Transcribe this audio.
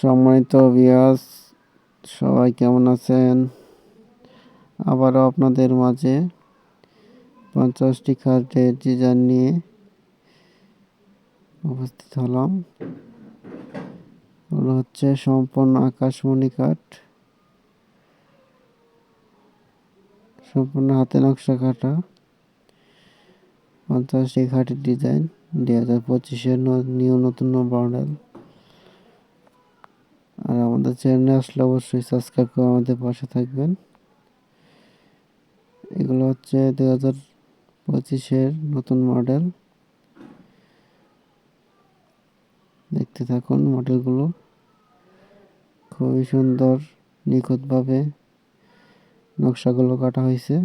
সম্মানিত বিয়াস সবাই কেমন আছেন? আবারও আপনাদের মাঝে পঞ্চাশটি খাটের ডিজাইন নিয়ে উপস্থিত হলাম। ওগুলো হচ্ছে সম্পূর্ণ আকাশমণি কাঠ। সম্পূর্ণ হাতে নকশা কাটা পঞ্চাশটি খাটের ডিজাইন। দুই হাজার পঁচিশের নিউ নতুন মডেল আর আমাদের চ্যানেলে আসলে অবশ্যই সাবস্ক্রাইব করে আমাদের পাশে থাকবেন। এগুলো হচ্ছে দু হাজার পঁচিশের নতুন মডেল দেখতে থাকুন মডেলগুলো খুবই সুন্দর, নিখুঁতভাবে নকশাগুলো কাটা হয়েছে।